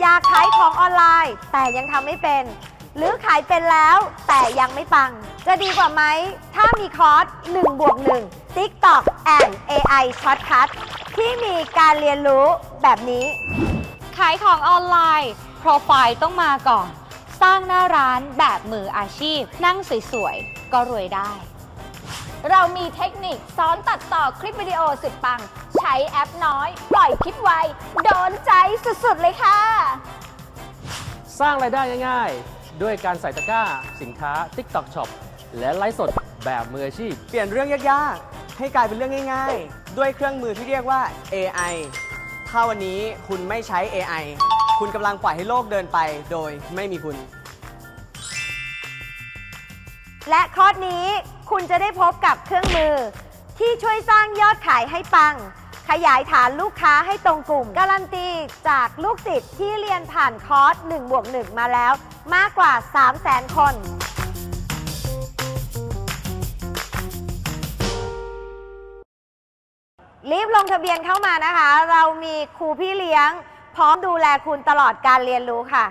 อยากขายของออนไลน์ แต่ยังทำไม่เป็น หรือขายเป็นแล้วแต่ยังไม่ปัง จะดีกว่าไหม ถ้ามีคอร์ส1บวก1 TikTok and AI Shortcut ที่มีการเรียนรู้แบบนี้ ขายของออนไลน์โปรไฟล์ต้องมาก่อน สร้างหน้าร้านแบบมืออาชีพ นั่งสวยๆ ก็รวยได้ เรามีเทคนิคสอนตัดต่อคลิปวิดีโอสุดปัง ใช้แอปน้อย ปล่อยคลิปไว โดนใจสุดๆเลยค่ะ สร้างรายได้ง่ายๆ ด้วยการใส่ตะกร้า สินค้า TikTok Shop และไลฟ์สดแบบมืออาชีพ เปลี่ยนเรื่องยากๆ ให้กลายเป็นเรื่องง่ายๆ ด้วยเครื่องมือที่เรียกว่า AI ถ้าวันนี้คุณไม่ใช้ AI คุณกำลังปล่อยให้โลกเดินไปโดยไม่มีคุณ และคอร์สนี้คุณจะได้พบกับเครื่องมือที่ช่วยสร้างยอดขายให้ปัง ขยายฐานลูกค้าให้ตรงกลุ่ม การันตีจากลูกศิษย์ที่เรียนผ่านคอร์ส1บวก1มาแล้วมากกว่า 3 0 0 0 0 0 คน รีบลงทะเบียนเข้ามานะคะ เรามีครูพี่เลี้ยง พร้อมดูแลคุณตลอดการเรียนรู้ค่ะ